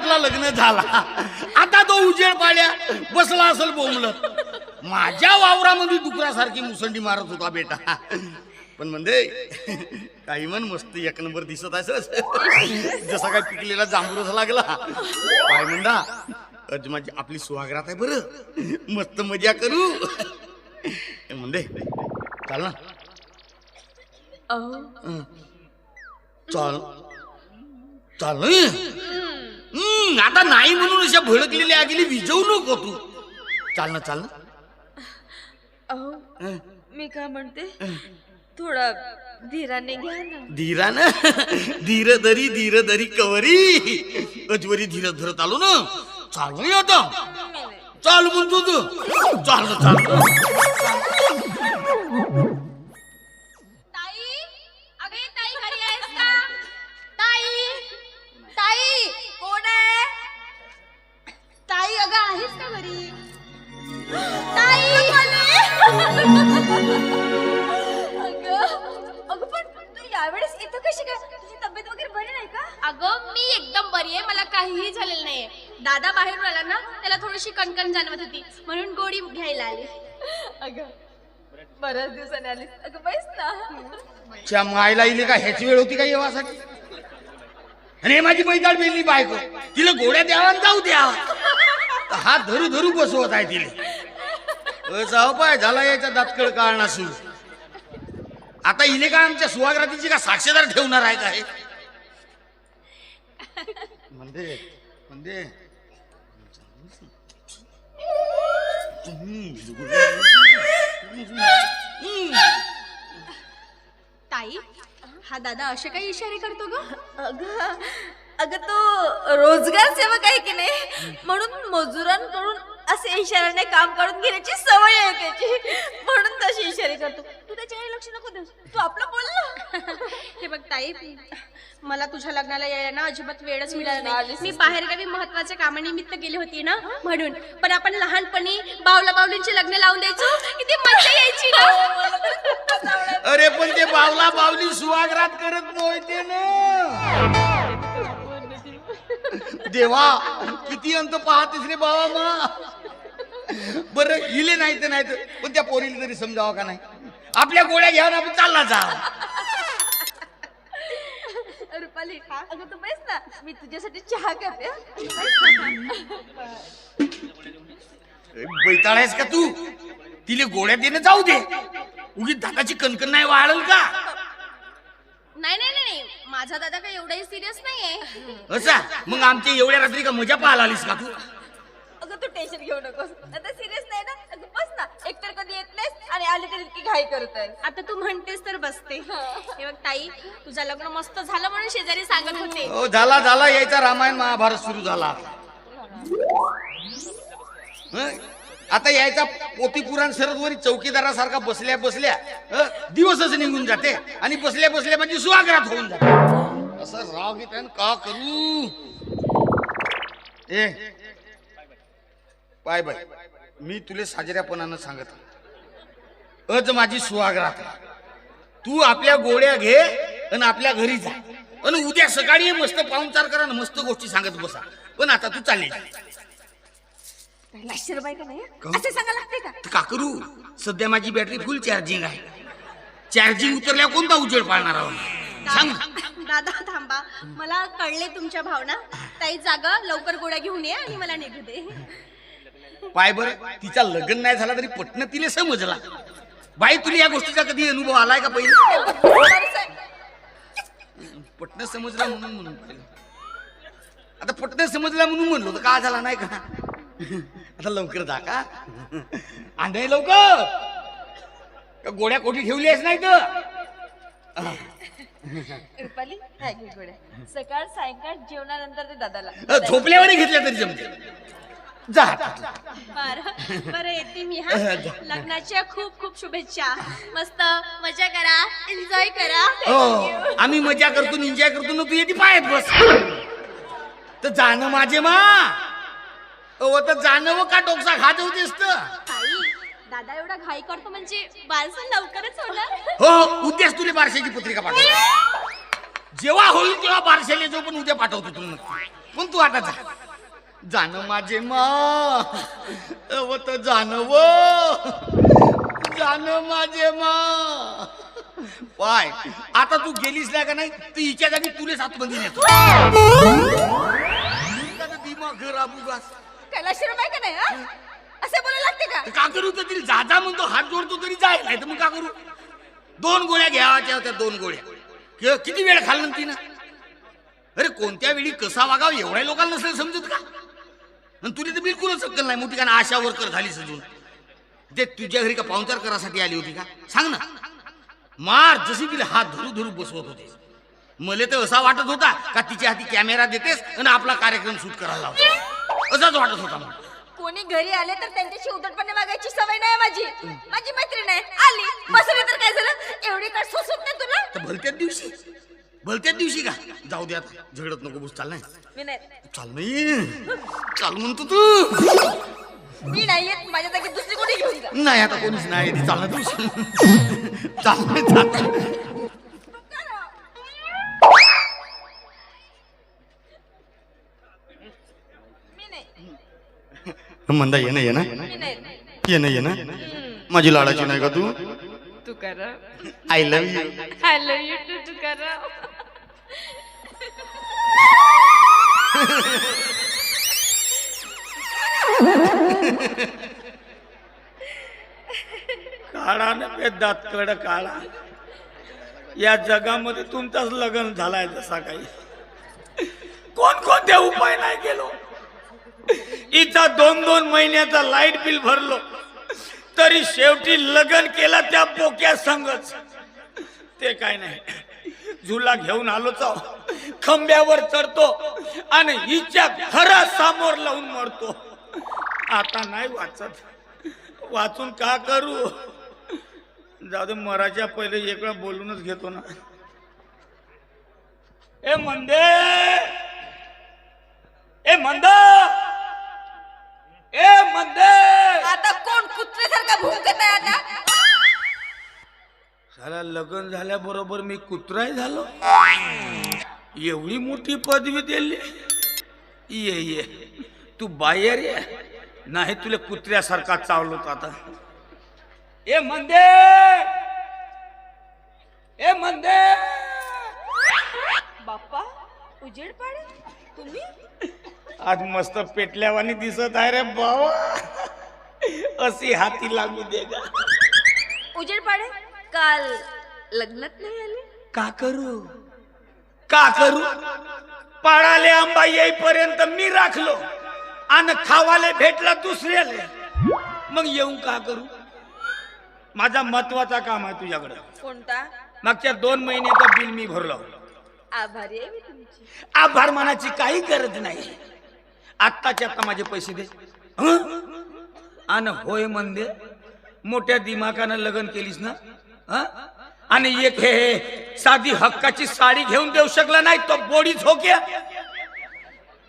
आपला लग्न झाला. आता तो उजेड पाड्या बसला असेल बोंबलत. माझ्या वावरामध्ये डुकरासारखी मुसंडी मारत होता बेटा. पण म्हणजे काही म्हण मस्त एक नंबर दिसत असस जसा काय पिकलेला जांभूरच लागला. काय म्हणता? अज माझी आपली सुहागरात आहे बरं. मस्त मजा करू. म्हणजे चाल ना. अहो. चाल. चाल ना. आता नाही म्हणून अशा भडकलेल्या आगीली विजवू नको तू. चाल ना चाल ना. अहो हं. मी काय म्हणते? थोडा धीराने घ्या ना. धीरा ना? धीर दरी धीर दरी कवरी. अजवरी धीर धरत आलो ना? चाल ना आता. चाल म्हणतो तू. चाल ना चाल घ्यायला आली. अगं बऱ्याच दिवसाने आलीस. अगं बैस ना. च्या मायला इले का? ह्याची वेळ होती का येवासाठी? आणि हे माझी बैदाळ बेली बायको. तिला गोड्या द्यावा आणि जाऊ द्या. हा धरू धरू बसवत आहे तिले. जाऊ पाय झाला याचा दातकळ काढणार सुरू. आता इले का आमच्या सुहागरातीची का साक्षीदार ठेवणार आहे का हे म्हणजे म्हणजे ताई हा दादा असे काही इशारे करतो ग? अगं अगं तो रोजगार सेवक आहे की नाही? म्हणून मजुरांकडून असे इशाऱ्याने काम काढून घेण्याची सवय आहे त्याची. म्हणून तशी इशारे करतो. तू त्याच्याकडे लक्ष नको देऊ. तू आपलं बोल ना. हे बघ ताई मला तुझ्या लग्नाला यायला ना अजिबात वेळच मिळाला नाही. मी बाहेरगावी महत्त्वाच्या कामानिमित्त गेली होती ना म्हणून. पण आपण लहानपणी बावला बावलींची लग्न लावून द्यायचो किती मजा यायची ना. अरे पण ते बावला बावली सुहागरात करत नव्हते ना. देवा किती अंत पाहतेस रे बाबा मा. बर इले नाही तर नाही तर पण त्या पोरीला तरी समजावं का नाही? आपल्या गोळ्या घ्या ना आपण चालला जा. रुपाली अगं तू बैस ना मी तुझ्यासाठी चहा करते बैताळ आहेस का तू? तिले गोळ्या देणं जाऊ दे. उगी दादाची कणकण नाही वाढल का? नाही नाही नाही नाही. माझा दादा काही एवढाही सिरियस नाहीये. असा? मग आमच्या एवढ्या रात्री का मजा पाहायला आलीस का तू? अगं तू टेन्शन घेऊ नकोस. आता सिरियस नाही ना? अगं बस ना. एकतर कधी येत नाहीस आणि आली तर इतकी घाई करत आहे आता तू म्हणतेस तर बसते. हे. बघ ताई तुझं लग्न मस्त झालं म्हणून शेजारी सांगत होते. हो झाला झाला. यायचा रामायण महाभारत सुरू झाला हं? आता यायचा पोती पुराण चौकीदारासारखा बसल्या बसल्या दिवसच निघून जाते. आणि बसल्या बसल्या म्हणजे सुहाग्रात होऊन जाते. असं राग येत का करू? ए बाय बाय. मी तुले साजऱ्यापणानं सांगत अज माझी सुहागरात आहे. तू आपल्या गोळ्या घे आणि आपल्या घरी जा. आणि उद्या सकाळी मस्त पाहुणचार करा आणि मस्त गोष्टी सांगत बसा. पण आता तू चालली जा. बाई का नाही काहून? असं सांगा लागते का? तर का करू? सध्या माझी बॅटरी फुल चार्जिंग आहे. चार्जिंग उतरल्यावर कोणता उजेड पाळणार आहोत सांग. दादा थांबा. मला कळले तुमच्या भावना. ताई जागा लवकर गोळ्या घेऊन ये आणि मला निघू दे. पाय बर तिचा लग्न नाही झाला तरी पटणं तिला समजला. बाई तुला या गोष्टीचा कधी अनुभव आलाय का पहिले? पटणं समजला म्हणून म्हणून. आता पटणं समजला म्हणून म्हणलो तर का झाला नाही का? आता लवकर जा का? आंधळे लवकर! का गोड्या कोठी ठेवली आहेस नाही तर? रुपाली हाय घे गोळ्या. सकाळ सायंकाळ जेवणानंतर ते दादाला. झोपल्यावर घेतल्या तरी जमते. जा आता. बरं बरं येते मी हा. लग्नाच्या खूप खूप शुभेच्छा. मस्त मजा करा एन्जॉय करा. हो आम्ही मजा करतो एन्जॉय करतो ना तू येते पायत बस. तर जाणं माझे मा. अहो तर जाणं व का डोकसा खात होतीस तर? ताई दादा एवढा घाई करतो म्हणजे बारसं लवकरच होणार? हो हो उद्याच तुला बारशाची पत्रिका पाठवतो. जेव्हा होईल तेव्हा बारशाला जो पण उद्या पाठवतो तुला नक्की. पण तू आता जा. जाणं माझे मा. अवत जाणं व जाणं माझे मा. पाय आता तू गेलीस नाही का नाही तू हिच्या जागी तुलेच आतमध्ये नेतो. दिमाग राबू गास आहे का नाही हा? असे बोलायला लागते का? तर का करू तर तिला जाजा म्हणतो हात जोडतो तरी जाय नाही तर मग का करू दोन गोळ्या घ्यावाच्या होत्या दोन गोळ्या. कि- किती वेळ खाल्लं तिनं? अरे कोणत्या वेळी कसा वागाव एवढ्या लोकांना नसेल समजत का? आणि तुला तर बिलकुलच अक्कल नाही मोठी का ना आशा वर्कर झाली सजून ते तुझ्या घरी का पाहुणचार करासाठी आली होती का? सांग ना. मार जशी तिला हात धरू धरू बसवत होते. मला तर असा वाटत होता का तिच्या हाती कॅमेरा देतेस आणि आपला कार्यक्रम शूट करायला लावतो असाच वाटत होता मला. कोणी घरी आले तर त्यांच्याशी उद्धटपणे मागायची सवय नाही माझी. माझी मैत्रीण आहे. आली. बसली तर काय झालं? एवढी काय सोसत नाही तुला? तर भलत्याच दिवशी. भलत्याच दिवशी का? जाऊ दे आता. झगडत नको बस. चाल नाही. मी नाही. चाल नाही. चाल म्हणतो तू. मी नाही येत. माझ्या जागी दुसरी कोणी घेऊन जा. नाही आता कोणीच नाही. चालणार तू. चाल. नाही मंदा ये ना ये ना. मी नाही ये ना. ये ना माझी लाडाची नाही का तू? तू करा. I love you I love you too तू करा. काळा न दातकड काळा. या जगामध्ये तुमचाच लग्न झालाय जसा काही. कोणकोणते उपाय नाही केलो? इथं दोन दोन महिन्याचा लाइट बिल भरलो. तरी शेवटी लग्न केला त्या बोक्या संगच. ते काय नाही. झुला घेऊन आलो चाव खंब्यावर चढतो आणि हिच्या घरा सामोर लावून मरतो. आता नाही वाचत. वाचून का करू? जाऊ दे मराच्या पहिले एक वेळा बोलूनच घेतो ना. ए मंदे! ए मंदा! साला लग्न झाल्याबरोबर मी कुत्राय झालो. एवढी मोठी पदवी दिली. ये ये. तू बाहेर ये. नाही तुला कुत्र्यासारखा चावलो आता. ए मंदे! ए मंदे! बाप्पा उजेड पाडे तुम्ही? आज मस्त पेटल्यावानी दिसत आहे रे बाबा. अशी हाती लागू दे गा. उजेड पाडे काल लग्नात नाही आले? का करू? का करू? पाडाले आंबा येईपर्यंत मी राखलो आणि खावाले भेटला दुसऱ्याले. मग येऊन का करू? माझा महत्त्वाचा काम आहे तुझ्याकडे. कोणता? मागच्या दोन महिन्याचं बिल मी भरलो. आभारी आहे मी तुमची. आभार मानाची काही गरज नाही. आत्ताच्या आता माझे पैसे दे. हं? आणि होय म्हणते मोठ्या दिमागानं लग्न केलीस ना? आणि एक हे साधी हक्काची साडी घेऊन देऊ शकला नाही तो बोडीच हो क्या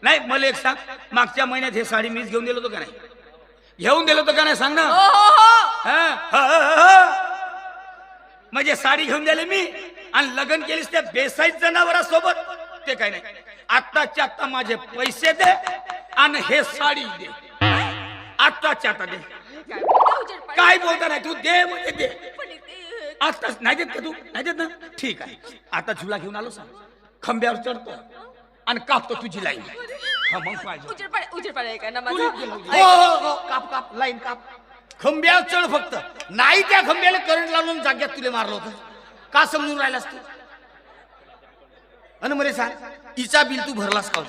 नाही मला एक सांग मागच्या महिन्यात हे साडी मीच घेऊन दिलं होतं का नाही? घेऊन दिलं होतं का नाही सांग ना. हो हो हो. म्हणजे साडी घेऊन दिली मी आणि लग्न केलीस त्या बेसाईत जनावरासोबत. ते काय नाही. आत्ताच्या आता माझे पैसे दे आणि हे साडी दे. आत्ताच्या आता दे. काय बोलते नाही तू दे म्हणजे दे. आत्ताच नाही देत का तू? नाही देत ना? ठीक आहे. आता झुला घेऊन आलो सांग. खंब्यावर चढतो आणि कापतो तुझी लाईन. हा मग पाहिजे. उजेड पाडे उजेड पाडे का ना कुणी माझा केलं? हो हो हो. काप काप लाईन काप. खंब्यावर चढ फक्त. नाही त्या खंब्याला करंट लावून जाग्यात तुला मारलं होतं. का समजून राहिलास तू? आणि मला सांग हिचा बिल तू भरलास का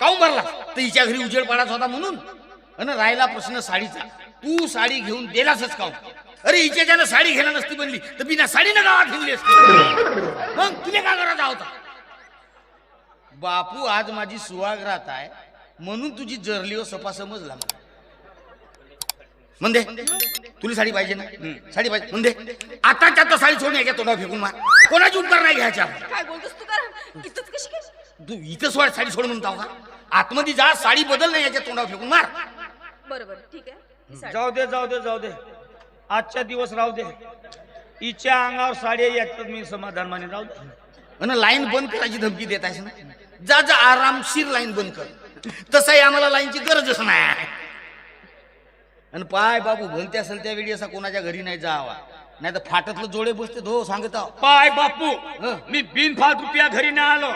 काऊन भरला? तर हिच्या घरी उजेड पडायचा होता म्हणून. आणि राहिला प्रश्न साडीचा. तू साडी घेऊन दिलासच काऊन? अरे हिच्याच्यानं साडी घ्यायला नसती बनली तर बिना साडीनं गावात फिरली असती. मग तुला काय करायचा होता बापू आज माझी सुवागरात आहे म्हणून तुझी जरली व सपा समजला मला. म्हणते तुला साडी पाहिजे ना? साडी पाहिजे. म्हणते आता आता साडी सोडून याच्या तोंडावर फेकून मार. कोणाची उपकार नाही घ्यायच्या काय बोलतोस तू कर इथंच कशी काय तू इथं सोड साडी सोड म्हणताव का? आतमध्ये जा साडी बदल नाही याच्या तोंडावर फेकून मार. बरोबर ठीक आहे. जाऊ दे जाऊ दे जाऊ दे. आजच्या दिवस राहू दे. हिच्या अंगावर साडी याच्यात मी समाधान माने राहू दे. लाईन बंद करायची धमकी देत आहेस ना? जा जा आरामशीर लाईन बंद कर. तसंही आम्हाला लाईनची गरजच नाही. आणि पाय बाबू भलते असेल त्या वेळी असा कोणाच्या घरी नाही जावा. नाही तर फाटतलं जोडे बसते धो सांगत आहो. पाय बापू. मी बिनफालतू रुपया घरी नाही आलो.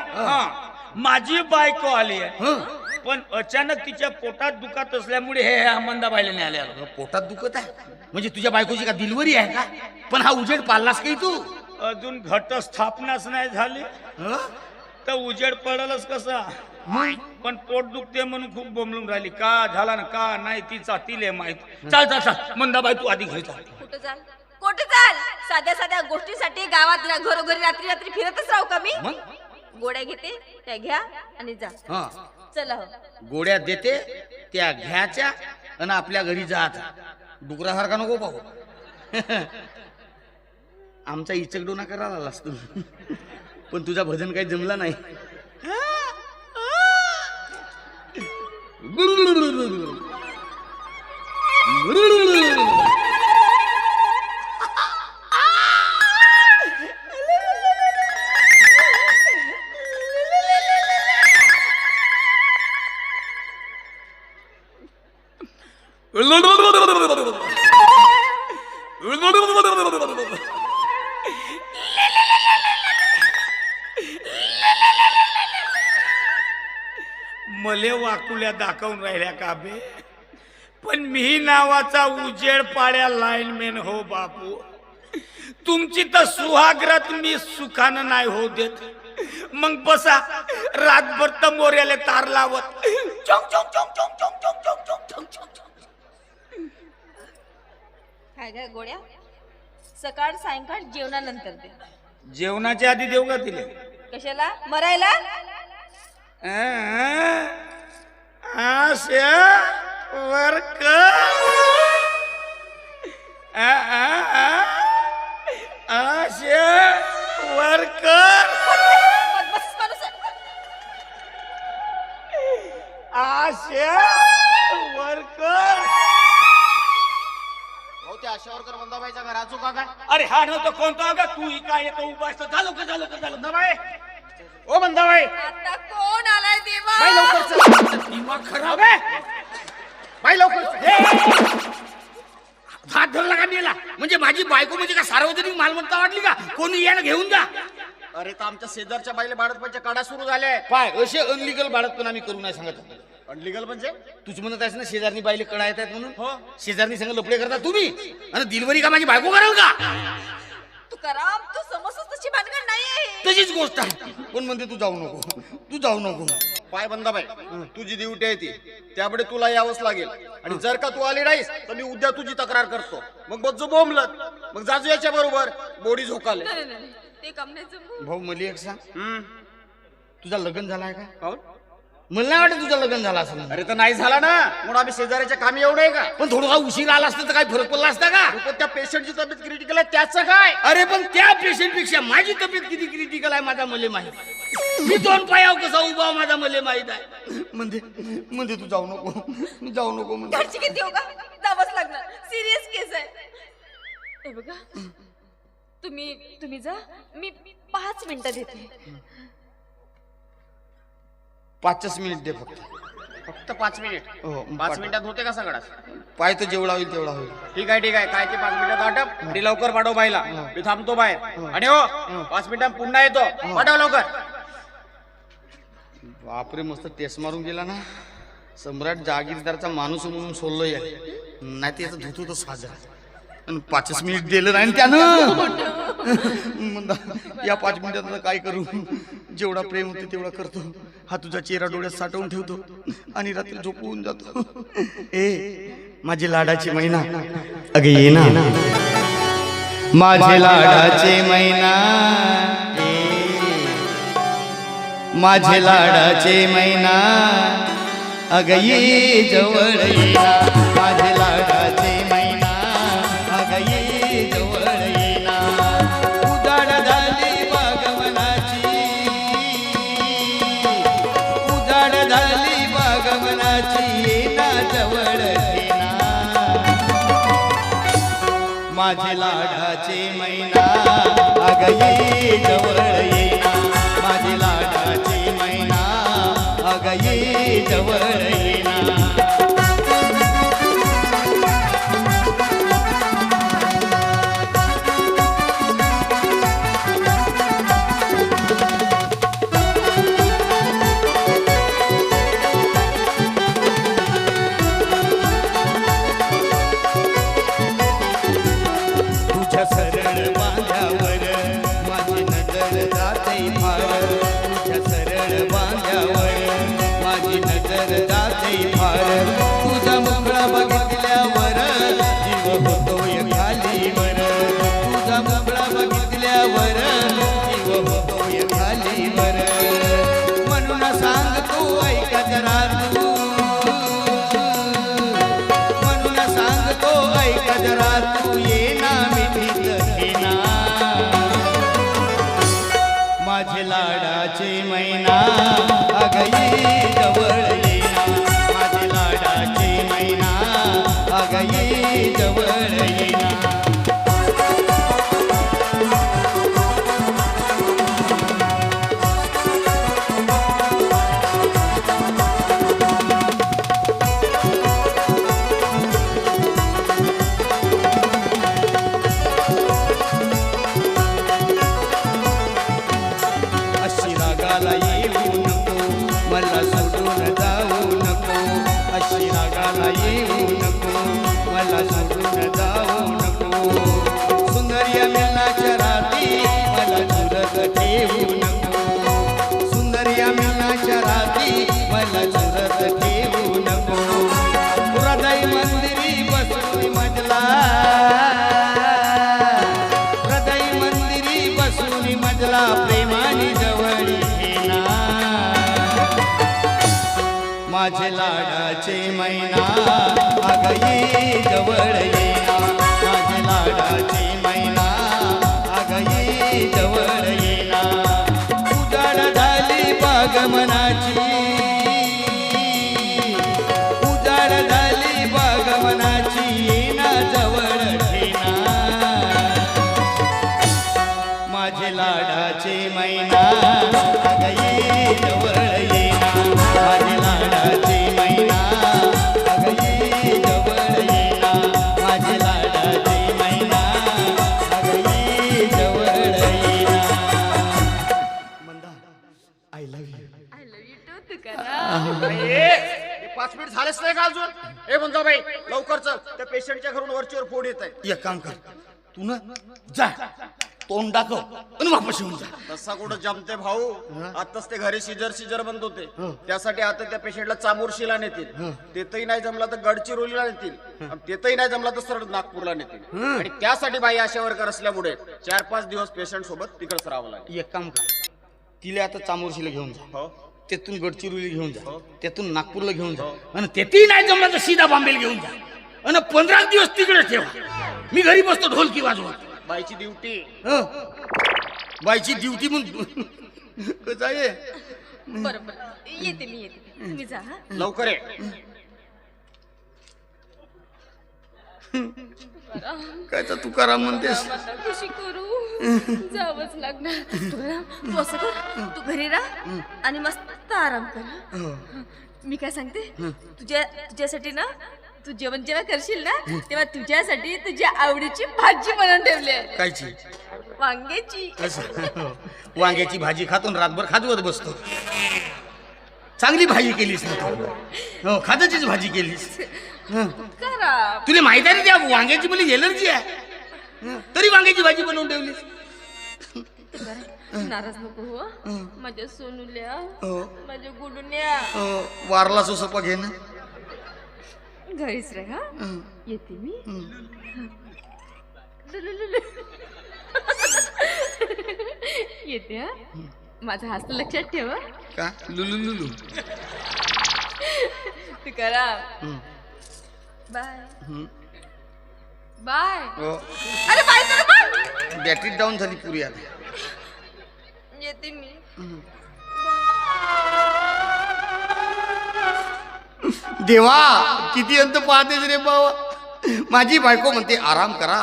माझी बायको आली आहे. हं. पण अचानक तिच्या पोटात दुखत असल्यामुळे हे मंदाबाईला नाही आले. पोटात दुखत आहे. म्हणजे तुझ्या बायकोची का दिलवरी आहे का? पण हा उजेड पाळलास काही तू? अजून घट स्थापनाच नाही झाली. हं? तर उजेड पडलच कसा? पण पोट दुखते म्हणून खूप बोंबलून राहिली. का झाला ना का नाही तिचा तिले माहीत. चाल चाल चाल. मंदाबाई तू आधी घरी चाल कुठं चाल? कुठं चाल? साध्या साध्या गोष्टीसाठी गावात रा- घरोघरी रात्री रात्री फिरतच राहू का मी? मग? गोड्या घेते त्या घ्या आणि जा. हा. चला हो. गोड्या देते त्या घ्यायच्या आणि आपल्या घरी जायचा डुकरासारखा नको पाहू. आमचा इचकडोना करायला आलास तू. पण तुझा भजन काही जमला नाही. मले वाकुल्या दाखवून राहिल्या का बे? पण मी नावाचा उजेड पाड्या लाईनमॅन हो बापू. तुमची तर सुहाग्रत मी सुखानं नाही हो देत. मग बसा रातभर तर मोऱ्याला तार लावत. चौक चौक चौक चौक चौक चौक चौक चौक चौक चौक चौक. काय काय गोड्या सकाळ सायंकाळ जेवणानंतर दे. जेवणाच्या आधी देऊ का तिले? कशाला? मरायला? ASHA work. आशा वर्कर बदमाश माणूस आहे. आशा वर्कर अरे हा नव्हतं कोणता का तू ही काय येतो उभा असतो. झालो का झालो का झालो? ना बाय ओ बंदाबाई! आता कोण आलाय देवा? बाई लवकर चल. दिमाग खराब आहे बाई लवकर चल. हात धरला का मेला. म्हणजे माझी बायको म्हणजे का सार्वजनिक मालमत्ता वाटली का? कोणी यानं घेऊन जा. अरे तर आमच्या शेजारच्या बाईला बाळतपणच्या काढा सुरू झाले पाय असे अनलिगल बाळत पण आम्ही करू नाही सांगत. अनलिगल म्हणजे? तूच म्हणत आहेस ना शेजारनी बाईले कळा येत आहेत म्हणून? हो. शेजारनी संग लपडे करता तुम्ही? आणि दिलवरी का माझी बायको करेल का? तू कराम तू समजतोस तशी भानगड नाही आहे. तशीच गोष्ट आहे. पण म्हणते तू जाऊ नको. तू जाऊ नको. पाय बंदाबाई तुझी ड्युटी आहे ती. त्यामुळे तुला यावंच लागेल. आणि जर का तू आली नाहीस तर मी उद्या तुझी तक्रार करतो. मग बज्जू बोंबलत. मग जाजू याच्या बरोबर. बोडी झोकाले. नाही, नाही, नाही. ते काम नाही जमू. भाऊ मला एक सांग. हम्म. तुझा लग्न झालाय का? काहून? मला नाही वाटत तुझं लग्न झालं असं अरे तर नाही झाला ना. म्हणून आम्ही शेजाऱ्याच्या कामी एवढं आहे का? पण थोडासा उशीर आला असता तर काही फरक पडला असता का? पण त्या पेशंटची तब्येत क्रिटिकल आहे त्याचं काय? अरे पण त्या पेशंटपेक्षा माझी तब्येत किती क्रिटिकल आहे माझा मले माहीत. मी दोन पायाव कसा उभा आहे, माझा मले माहीत आहे. म्हणजे म्हणजे तू जाऊ नको. मी जाऊ नको म्हणजे. घरची किती हो का जावंच लागणार. सिरियस केस आहे. हे बघा. तुम्ही तुम्ही जा. मी पाच मिनिटात येते पाचच मिनिट दे फक्त. फक्त पाच मिनिट? हो पाच मिनिटात होते का सगळा? पाय तर जेवढा होईल तेवढा होईल. ठीक आहे ठीक आहे. काय ते पाच मिनिटात वाटप? आणि लवकर पाठव बाईला. मी थांबतो बाहेर. आणि हो पाच मिनिटात पुन्हा येतो. पाठव लवकर. बापरे मस्त टेस्ट मारून गेला ना. सम्राट जहागीरदारचा माणूस म्हणून सोडलोय. नाही त्याचं धुतो तर साजरा. आणि पाचच मिनिट दिलं नाही त्यानं. या पाच मिनिटात काय करू? जेवढा प्रेम होते तेवढा करतो. हा तुझा चेहरा डोळ्यात साठवून ठेवतो. आणि रात्री झोपवून जातो. ए माझी लाडाची महिना अगे ये ना. माझे लाडाचे महिना माझे लाडाचे महिना अग ये जवळ गई जवळ मला बाई लवकर चल. त्या पेशंटच्या घरून वरचीवर फोड येत आहे एक काम कर. तू ना जा. तोंड दाखव आणि वापस येऊन जा. तसा कुठं जमते भाऊ? आताच ते घरी सिजर सिजर बनत होते. त्यासाठी आता त्या पेशंटला चामोर्शीला नेतील तेथही नाही जमला तर गडचिरोलीला नेतील. आणि तेथही नाही जमला तर सरळ नागपूरला नेतील. आणि त्यासाठी बाई अशा वर्कर असल्यामुळे चार पाच दिवस पेशंट सोबत तिकडच राहावं लागेल. एक काम कर. तिला आता चामोर्शीला घेऊन जा. हो. तेथून गडचिरोली घेऊन जा. तेथून नागपूरला घेऊन जा. आणि तेथेही नाही जमलं तर सीधा बॉम्बेला घेऊन जा. आणि पंधरा दिवस तिकडे ठेवा. मी घरी बसतो ढोलकी वाजवत. बाईची ड्युटी. हं. बाईची ड्युटी म्हणून. कसं आहे बरं बरं. येते मी येते तुम्ही जा हा. लवकर ये. काय तर तुकाराम म्हणतेस. कशी करू? जावंच लागणार. तुला तू असं कर. तू घरी राहा आणि मस्त आराम कर. हं. मी काय सांगते? तुझ्या तुझ्यासाठी ना तू जेवण जेव्हा करशील ना तेव्हा तुझ्यासाठी तुझ्या आवडीची भाजी बनवून ठेवली आहे. कायची? वांग्याची. कसं वांग्याची भाजी खातो आणि रातभर खाजवत बसतो. चांगली भाजी केलीस ना तू. हो खादाचीच भाजी केलीस. हं. करा. तुला माहीत आहे ना त्या वांग्याची मला एलर्जी आहे? हं. तरी वांग्याची भाजी बनवून ठेवलीस. नाराज नको हो. माझ्या सोनुल्या हो. माझ्या गुडुन्या अं, वारला सोसपा घे ना. घरीच रे हा. हं. येते मी. येते हा. माझा हात लक्षात ठेव हं. का? लुलू लुलू तू करा. हं. बाय. बाय. हो. अरे बाय तर बाय बॅटरी डाऊन झाली पुरी आता. येते मी. देवा किती अंत पाहतेस रे बाबा. माझी बायको म्हणते आराम करा.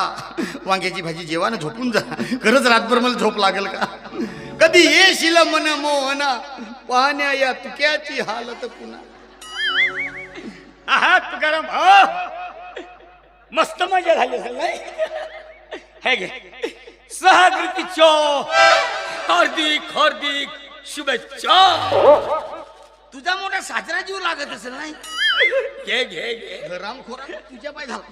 वांग्याची भाजी जेवा ना झोपून जा. खरंच रातभर मला झोप लागेल का? कधी येशील मन मोहना? पाहण्या या तुक्याची हालत पुन्हा. आहा तुकाराम. मस्त मजा झाली असेल नाही? हे घे. सहकृतीच्या हार्दिक हार्दिक शुभेच्छा. तुझा मोठा साजरा जीव लागत असेल नाही? घे घे घे. राम खोरा तुझ्या पाय झाला